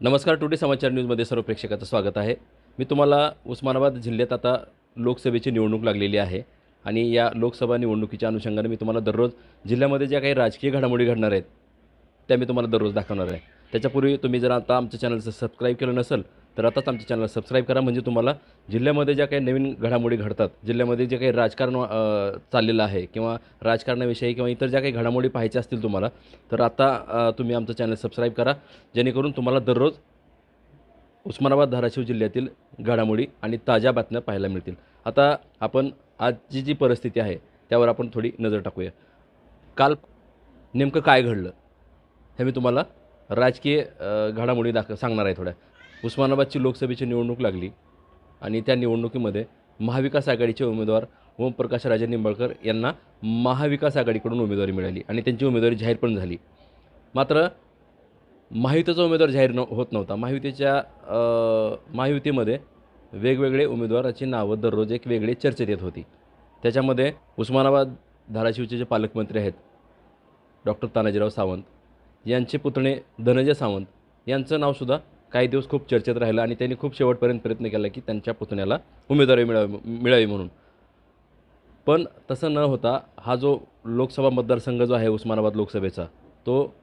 नमस्कार टुडे समाचार न्यूजमध्ये सर्व प्रेक्षकाचं स्वागत आहे. मी तुम्हाला उस्मानाबाद जिल्ह्यात आता लोकसभेची निवडणूक लागलेली आहे आणि या लोकसभा निवडणुकीच्या अनुषंगाने मी तुम्हाला दररोज जिल्ह्यामध्ये ज्या काही राजकीय घडामोडी घडणार आहेत त्या मी तुम्हाला दररोज दाखवणार आहे. त्याच्यापूर्वी तुम्ही जर आता आमच्या चॅनलचं सबस्क्राईब केलं नसेल तर आताच आमच्या चॅनल सबस्क्राईब करा. म्हणजे तुम्हाला जिल्ह्यामध्ये ज्या काही नवीन घडामोडी घडतात जिल्ह्यामध्ये जे काही राजकारण चाललेलं आहे किंवा राजकारणाविषयी किंवा इतर ज्या काही घडामोडी पाहायच्या असतील तुम्हाला तर आता तुम्ही आमचं चॅनल सबस्क्राईब करा. जेणेकरून तुम्हाला दररोज उस्मानाबाद धाराशिव जिल्ह्यातील घडामोडी आणि ताज्या बातम्या पाहायला मिळतील. आता आपण आजची जी परिस्थिती आहे त्यावर आपण थोडी नजर टाकूया. काल नेमकं काय घडलं हे मी तुम्हाला राजकीय घडामोडी दाख सांगणार आहे थोड्या. उस्मानाबादची लोकसभेची निवडणूक लागली आणि त्या निवडणुकीमध्ये महाविकास आघाडीचे उमेदवार ओमप्रकाश राजे निंबाळकर यांना महाविकास आघाडीकडून उमेदवारी मिळाली आणि त्यांची उमेदवारी जाहीर पण झाली. मात्र महायुतीचा उमेदवार जाहीर न होत नव्हता. महायुतीच्या महायुतीमध्ये वेगवेगळे उमेदवाराची नावं दररोज एक वेगळे चर्चेत येत होती. त्याच्यामध्ये उस्मानाबाद धाराशिवचे जे पालकमंत्री आहेत डॉक्टर तानाजीराव सावंत यांचे पुतणे धनंजय सावंत यांचं नावसुद्धा काही दिवस खूप चर्चेत राहिलं आणि त्यांनी खूप शेवटपर्यंत प्रयत्न केला की त्यांच्या पुतण्याला उमेदवारी मिळावी मिळावी म्हणून. पण तसं न होता हा जो लोकसभा मतदारसंघ जो आहे उस्मानाबाद लोकसभेचा तो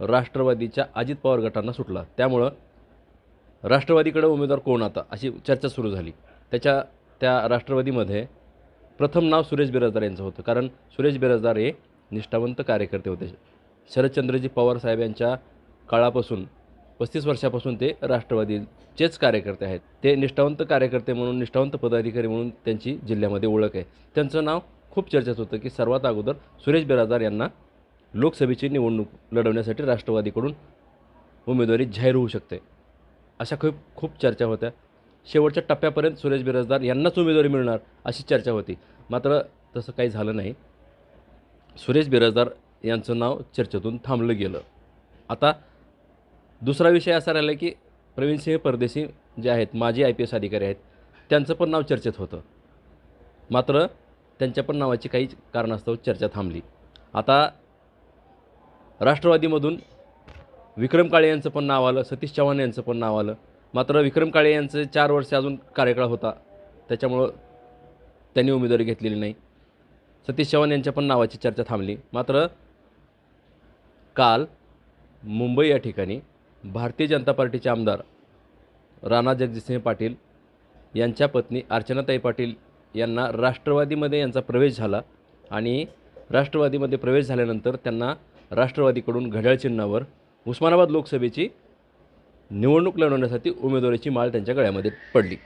राष्ट्रवादीच्या अजित पवार गटांना सुटला. त्यामुळं राष्ट्रवादीकडे उमेदवार कोण आता? अशी चर्चा सुरू झाली. त्याच्या त्या राष्ट्रवादीमध्ये प्रथम नाव सुरेश बिराजदार यांचं होतं. कारण सुरेश बिराजदार हे निष्ठावंत कार्यकर्ते होते. शरदचंद्रजी पवार साहेब यांच्या काळापासून पस्तीस वर्षापासून ते राष्ट्रवादीचेच कार्यकर्ते आहेत. ते निष्ठावंत कार्यकर्ते म्हणून निष्ठावंत पदाधिकारी म्हणून त्यांची जिल्ह्यामध्ये ओळख आहे. त्यांचं नाव खूप चर्चेत होतं की सर्वात अगोदर सुरेश बिराजदार यांना लोकसभेची निवडणूक लढवण्यासाठी राष्ट्रवादीकडून उमेदवारी जाहीर होऊ शकते. अशा खूप खूप चर्चा होत्या. शेवटच्या टप्प्यापर्यंत सुरेश बिराजदार यांनाच उमेदवारी मिळणार अशी चर्चा होती. मात्र तसं काही झालं नाही. सुरेश बिराजदार यांचं नाव चर्चेतून थांबलं गेलं. आता दुसरा विषय असा राहिला की प्रवीणसिंह परदेशी जे आहेत माजी आय पी एस अधिकारी आहेत त्यांचं पण नाव चर्चेत होतं. मात्र त्यांच्या पण नावाची काही कारणास्तव चर्चा थांबली. आता राष्ट्रवादीमधून विक्रम काळे यांचं पण नाव आलं सतीश चव्हाण यांचं पण नाव आलं. मात्र विक्रम काळे यांचं चार वर्ष अजून कार्यकाळ होता त्याच्यामुळं त्यांनी उमेदवारी घेतलेली नाही. सतीश चव्हाण यांच्या पण नावाची चर्चा थांबली. मात्र काल मुंबई या ठिकाणी भारतीय जनता पार्टीचे आमदार राणा जगजितसिंह पाटील यांच्या पत्नी अर्चनाताई पाटील यांना राष्ट्रवादीमध्ये यांचा प्रवेश झाला आणि राष्ट्रवादीमध्ये प्रवेश झाल्यानंतर त्यांना राष्ट्रवादीकडून घड्याळ चिन्हावर उस्मानाबाद लोकसभेची निवडणूक लढवण्यासाठी उमेदवारीची माळ त्यांच्या गळ्यामध्ये पडली.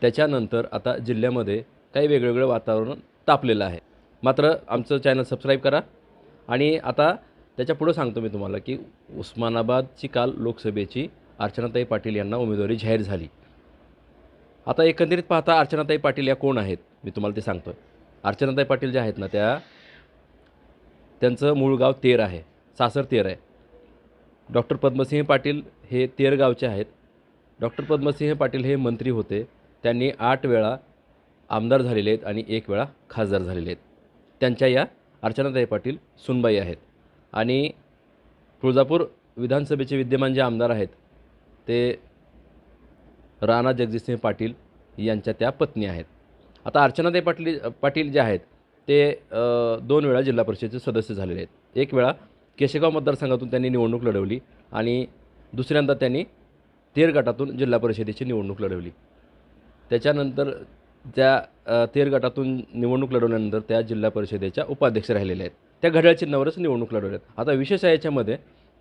त्याच्यानंतर आता जिल्ह्यामध्ये काही वेगवेगळं वातावरण तापलेलं आहे. मात्र आमचं चॅनल सबस्क्राईब करा आणि आता त्याच्या पुढं सांगतो मी तुम्हाला की उस्मानाबादची काल लोकसभेची अर्चनाताई पाटील यांना उमेदवारी जाहीर झाली. आता एकंदरीत पाहता अर्चनाताई पाटील या कोण आहेत? मी तुम्हाला ते सांगतो अर्चनाताई पाटील ज्या आहेत ना त्या त्यांचं मूळ गाव तेर आहे. सासर तेर आहे. डॉक्टर पद्मसिंह पाटील हे तेर गावचे आहेत. डॉक्टर पद्मसिंह पाटील हे मंत्री होते. त्यांनी आठ वेळा आमदार झालेले आहेत आणि एक वेळा खासदार झालेले आहेत. त्यांच्या या अर्चनाताई पाटील सुनबाई आहेत. आणि तुळजापूर विधानसभेचे विद्यमान जे आमदार आहेत ते राणा जगजितसिंह पाटील यांच्या त्या पत्नी आहेत. आता अर्चनाताई पाटील पाटील जे आहेत ते दोन वेळा जिल्हा परिषदेचे सदस्य झालेले आहेत. एक वेळा केशेगाव मतदारसंघातून त्यांनी निवडणूक लढवली आणि दुसऱ्यांदा त्यांनी तेर गटातून जिल्हा परिषदेची निवडणूक लढवली. त्याच्यानंतर त्या अ, तेर गटातून निवडणूक लढवल्यानंतर त्या जिल्हा परिषदेच्या उपाध्यक्ष राहिलेल्या आहेत. त्या घड्याळ चिन्हावरच निवडणूक लढवल्यात. आता विशेष आहे याच्यामध्ये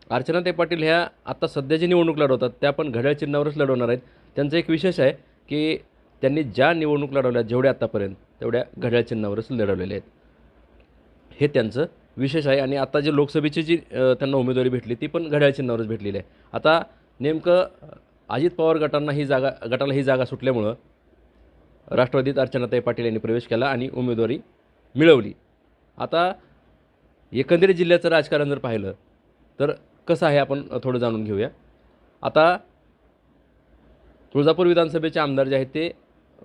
अर्चनाताई पाटील ह्या आता सध्या जी निवडणूक लढवतात त्या पण घड्याळ चिन्हावरच लढवणार आहेत. त्यांचं एक विशेष आहे की त्यांनी ज्या निवडणूक लढवल्या जेवढ्या आत्तापर्यंत तेवढ्या घड्याळ चिन्हावरच लढवलेल्या आहेत. हे त्यांचं विशेष आहे आणि आता जे लोकसभेची जी त्यांना उमेदवारी भेटली ती पण घड्याळ चिन्हावरच भेटलेली आहे. आता नेमकं अजित पवार गटांना ही जागा गटाला ही जागा सुटल्यामुळं राष्ट्रवादीत अर्चनाताई पाटील यांनी प्रवेश केला आणि उमेदवारी मिळवली. आता एकंदरीत जिल्ह्याचं राजकारण जर पाहिलं तर कसं आहे आपण थोडं जाणून घेऊया. आता तुळजापूर विधानसभेचे आमदार जे आहेत ते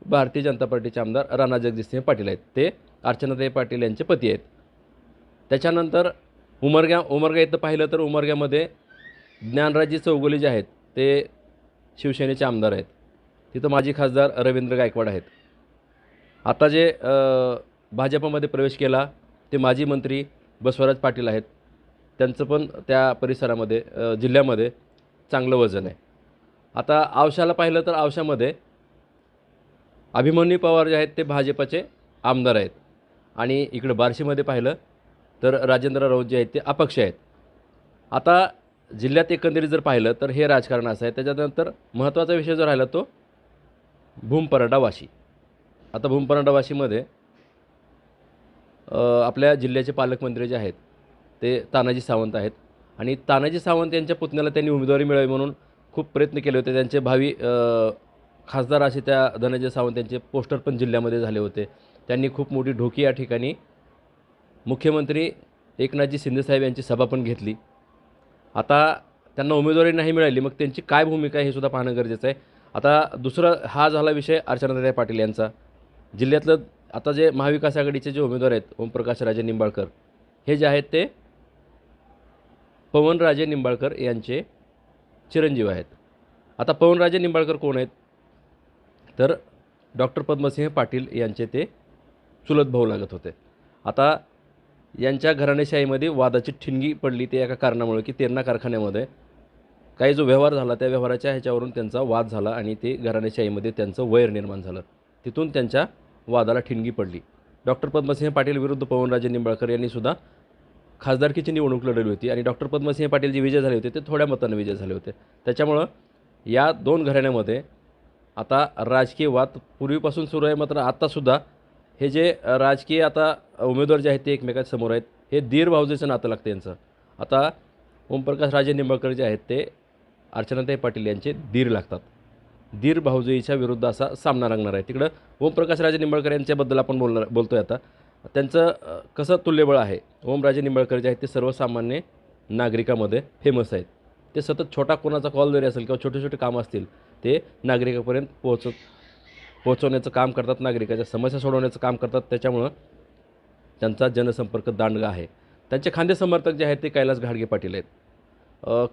भारतीय जनता पार्टीचे आमदार राणा जगजितसिंह पाटील आहेत. ते अर्चनाताई पाटील यांचे पती आहेत. त्याच्यानंतर उमरग्या उमरगा इथं पाहिलं तर उमरग्यामध्ये ज्ञानराजी चौगुले जे आहेत ते शिवसेनेचे आमदार आहेत. तिथं माजी खासदार रवींद्र गायकवाड आहेत. आता जे भाजपमध्ये प्रवेश केला ते माजी मंत्री बसवराज पाटील आहेत. त्यांचं पण त्या परिसरामध्ये जिल्ह्यामध्ये चांगलं वजन आहे. आता आवशाला पाहिलं तर आवशामध्ये अभिमन्यू पवार जे आहेत ते भाजपचे आमदार आहेत. आणि इकडं बार्शीमध्ये पाहिलं तर राजेंद्र राऊत जे आहेत ते अपक्ष आहेत. आता जिल्ह्यात एकंदरीत जर पाहिलं तर हे राजकारण असं आहे. त्याच्यानंतर महत्त्वाचा विषय जो राहिला तो भूमपराडा वाशी. आता भूमपराडा वाशीमध्ये आपल्या जिल्ह्याचे पालकमंत्री जे आहेत ते तानाजी सावंत आहेत. आणि तानाजी सावंत यांच्या पुतण्याला त्यांनी उमेदवारी मिळावी म्हणून खूप प्रयत्न केले होते. त्यांचे भावी खासदार असे त्या धनंजय सावंत यांचे पोस्टर पण जिल्ह्यामध्ये झाले होते. त्यांनी खूप मोठी ढोकी या ठिकाणी मुख्यमंत्री एकनाथजी शिंदेसाहेब यांची सभा पण घेतली. आता त्यांना उमेदवारी नाही मिळाली मग त्यांची काय भूमिका आहे हे सुद्धा पाहणं गरजेचं आहे. आता दुसरा हा झाला विषय अर्चनाताई पाटील यांचा. जिल्ह्यातलं आता जे महाविकास आघाडीचे जे उमेदवार आहेत ओमप्रकाश राजे निंबाळकर हे जे आहेत ते पवनराजे निंबाळकर यांचे चिरंजीव आहेत. आता पवनराजे निंबाळकर कोण आहेत? तर डॉक्टर पद्मसिंह पाटील यांचे ते चुलत भाऊ लागत होते. आता यांच्या घराणेशाहीमध्ये वादाची ठिणगी पडली ते एका कारणामुळे की तेरणा कारखान्यामध्ये काही जो व्यवहार झाला त्या व्यवहाराच्या ह्याच्यावरून त्यांचा वाद झाला आणि ते घराणेशाहीमध्ये त्यांचं वैर निर्माण झालं. तिथून त्यांच्या वादाला ठिणगी पडली. डॉक्टर पद्मसिंह पाटील विरुद्ध पवनराजे निंबाळकर यांनी सुद्धा खासदारकीची निवडणूक लढवली होती आणि डॉक्टर पद्मसिंह पाटील जे विजय झाले होते ते थोड्या मतानं विजय झाले होते. त्याच्यामुळं या दोन घराण्यामध्ये आता राजकीय वाद पूर्वीपासून सुरू आहे मात्र आत्तासुद्धा हे जे राजकीय आता उमेदवार जे आहेत ते एकमेकांसमोर आहेत हे दीर भावजेचं नातं लागतं यांचं. आता ओमप्रकाश राजे निंबाळकर जे आहेत ते अर्चनाताई पाटील यांचे दीर लागतात. दीर भाऊजाईच्या विरुद्ध असा सामना रंगणार आहे. तिकडं ओमप्रकाश राजे निंबाळकर यांच्याबद्दल आपण बोलणार बोलतो आहे आता. त्यांचं कसं तुल्यबळ आहे? ओमराजे निंबाळकर जे आहेत ते सर्वसामान्य नागरिकामध्ये फेमस आहेत. ते सतत छोटा कोणाचा कॉल जरी असेल किंवा छोटे छोटे कामं असतील ते नागरिकापर्यंत पोहोचत पोहोचवण्याचं काम करतात नागरिकाच्या समस्या सोडवण्याचं काम करतात. त्याच्यामुळं त्यांचा जनसंपर्क दांडगा आहे. त्यांचे खांदे समर्थक जे आहेत ते कैलास घाडगे पाटील आहेत.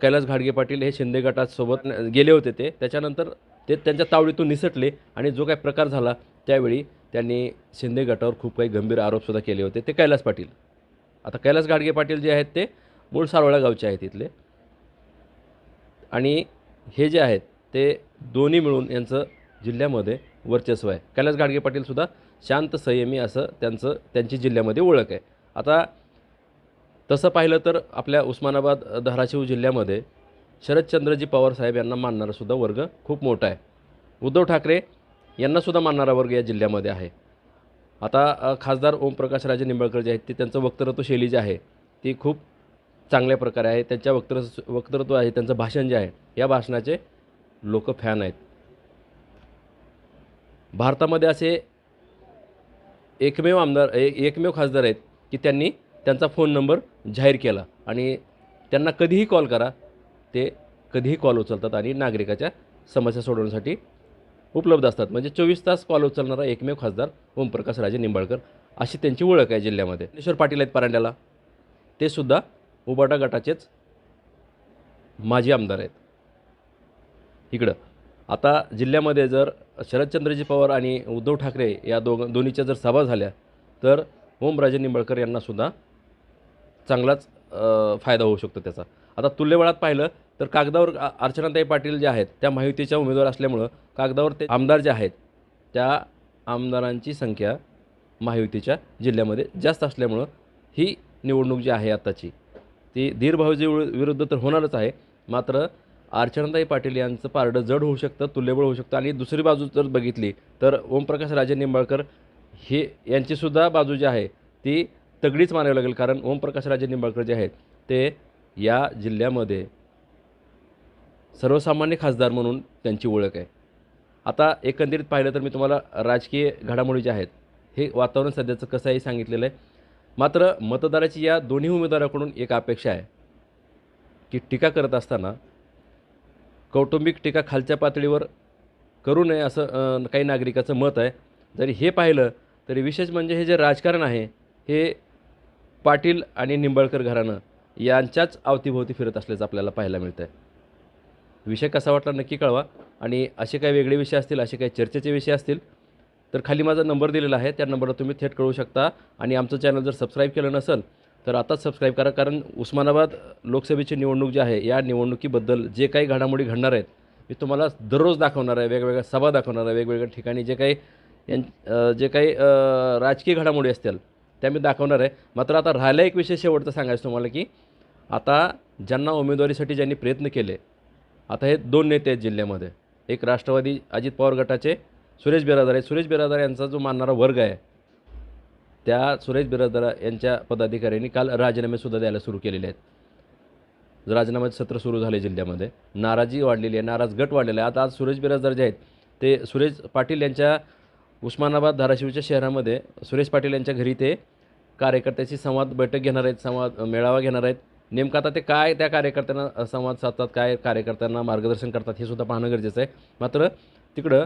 कैलास घाडगे पाटील हे शिंदे गटासोबत गेले होते ते. त्याच्यानंतर ते त्यांच्या तावडीतून निसटले आणि जो काही प्रकार झाला त्यावेळी त्यांनी शिंदे गटावर खूप काही गंभीर आरोपसुद्धा केले होते. ते कैलास पाटील. आता कैलास गाडगे पाटील जे आहेत ते मूळ सारवळा गावचे आहेत इथले. आणि हे जे आहेत ते दोन्ही मिळून यांचं जिल्ह्यामध्ये वर्चस्व आहे. कैलास गाडगे पाटीलसुद्धा शांत संयमी असं त्यांचं त्यांची जिल्ह्यामध्ये ओळख आहे. आता तसं पाहिलं तर आपल्या उस्मानाबाद धाराशिव जिल्ह्यामध्ये शरदचंद्रजी पवार साहेब यांना मानणारासुद्धा वर्ग खूप मोठा आहे. उद्धव ठाकरे यांनासुद्धा मानणारा वर्ग या जिल्ह्यामध्ये आहे. आता खासदार ओमप्रकाश राजे निंबाळकर जे आहेत ते त्यांचं वक्तृत्व शैली जी आहे ती खूप चांगल्या प्रकारे आहे. त्यांच्या वक्तृ वक्तृत्व आहे त्यांचं भाषण जे आहे या भाषणाचे लोक फॅन आहेत. भारतामध्ये असे एकमेव आमदार ए एकमेव खासदार आहेत की त्यांनी त्यांचा फोन नंबर जाहीर केला आणि त्यांना कधीही कॉल करा ते कधीही कॉल उचलतात आणि नागरिकाच्या समस्या सोडवण्यासाठी उपलब्ध असतात. म्हणजे चोवीस तास कॉल उचलणारा एकमेव खासदार ओमप्रकाश राजे निंबाळकर अशी त्यांची ओळख आहे जिल्ह्यामध्ये. ज्ञानेश्वर पाटील आहेत परांड्याला. ते सुद्धा उबाटा गटाचेच माजी आमदार आहेत. इकडं. आता जिल्ह्यामध्ये जर शरदचंद्रजी पवार आणि उद्धव ठाकरे या दोघ दोन्हीच्या जर सभा झाल्या तर ओमराजे निंबाळकर यांनासुद्धा चांगलाच फायदा होऊ शकतो त्याचा. आता तुल्यबळात पाहिलं तर कागदावर अर्चनाताई पाटील जे आहेत त्या माहितीच्या उमेदवार असल्यामुळं कागदावर ते आमदार जे आहेत त्या आमदारांची संख्या महायुतीच्या जिल्ह्यामध्ये जास्त असल्यामुळं ही निवडणूक जी आहे आत्ताची ती धीरभाऊजी विरुद्ध तर होणारच आहे. मात्र अर्चनाताई पाटील यांचं पारडं जड होऊ शकतं तुल्यबळ होऊ शकतं आणि दुसरी बाजू जर बघितली तर ओमप्रकाश राजे निंबाळकर हे यांचीसुद्धा बाजू जी आहे ती तगडीच मानावी लागेल. कारण ओमप्रकाश राजे निंबाळकर जे आहेत ते या जिल्ह्यामध्ये सर्वसामान्य खासदार म्हणून त्यांची ओळख आहे. आता एकंदरीत पाहिलं तर मी तुम्हाला राजकीय घडामोडी ज्या आहेत हे वातावरण सध्याचं कसं आहे सांगितलेलं आहे. मात्र मतदाराची या दोन्ही उमेदवाराकडून एक अपेक्षा आहे की टीका करत असताना कौटुंबिक टीका खालच्या पातळीवर करू नये असं काही नागरिकाचं मत आहे. जरी हे पाहिलं तरी विशेष म्हणजे हे जे राजकारण आहे हे पाटील आणि निंबाळकर घराणं यांच्याच अवतीभोवती फिरत असल्याचं आपल्याला पाहायला मिळतं आहे विषय कसा वाटला नक्की कळवा. आणि असे काही वेगळे विषय असतील असे काही चर्चेचे विषय असतील तर खाली माझा नंबर दिलेला आहे. त्या नंबरला तुम्ही थेट कळवू शकता. आणि आमचं चॅनल जर सबस्क्राईब केलं नसेल तर आताच सबस्क्राईब करा. कारण उस्मानाबाद लोकसभेची निवडणूक जी आहे या निवडणुकीबद्दल जे काही घडामोडी घडणार आहेत मी तुम्हाला दररोज दाखवणार आहे. वेगवेगळ्या सभा दाखवणार आहे. वेगवेगळ्या ठिकाणी जे काही जे काही राजकीय घडामोडी असतील त्या मी दाखवणार आहे. मात्र आता राहिला एक विषय शेवटचा सांगायचं तुम्हाला की आता ज्यांना उमेदवारीसाठी ज्यांनी प्रयत्न केले आता हे दोन नेते आहेत जिल्ह्यामध्ये. एक राष्ट्रवादी अजित पवार गटाचे सुरेश बिरादार आहे सुरेश बिरादार यांचा जो मानणारा वर्ग आहे त्या सुरेश बिरादार यांच्या पदाधिकाऱ्यांनी काल राजीनामेसुद्धा द्यायला सुरू केलेले आहेत. राजीनाम्याचं सत्र सुरू झाले जिल्ह्यामध्ये नाराजी वाढलेली आहे नाराज गट वाढलेला आहे. आता आज सुरेश बिराजदार जे आहेत ते सुरेश पाटील यांच्या उस्मानाबाद धाराशिवच्या शहरामध्ये सुरेश पाटील यांच्या घरी ते कार्यकर्त्याशी संवाद बैठक घेणार आहेत संवाद मेळावा घेणार आहेत. नेमकं आता ते काय त्या कार्यकर्त्यांना संवाद साधतात काय कार्यकर्त्यांना मार्गदर्शन करतात हे सुद्धा पाहणं गरजेचं आहे. मात्र तिकडं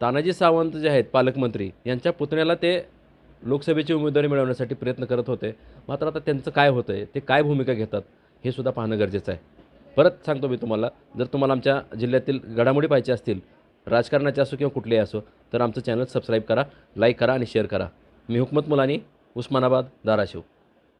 तानाजी सावंत जे आहेत पालकमंत्री यांच्या पुतण्याला ते लोकसभेची उमेदवारी मिळवण्यासाठी प्रयत्न करत होते. मात्र आता त्यांचं काय होतं आहे ते काय भूमिका घेतात हे सुद्धा पाहणं गरजेचं आहे. परत सांगतो मी तुम्हाला जर तुम्हाला आमच्या जिल्ह्यातील घडामोडी पाहिजे असतील राजकारणाचे असो किंवा कुठलेही असो तर आमचं चॅनल सबस्क्राईब करा लाईक करा आणि शेअर करा. मी हुकमत मुलानी उस्मानाबाद धाराशिव.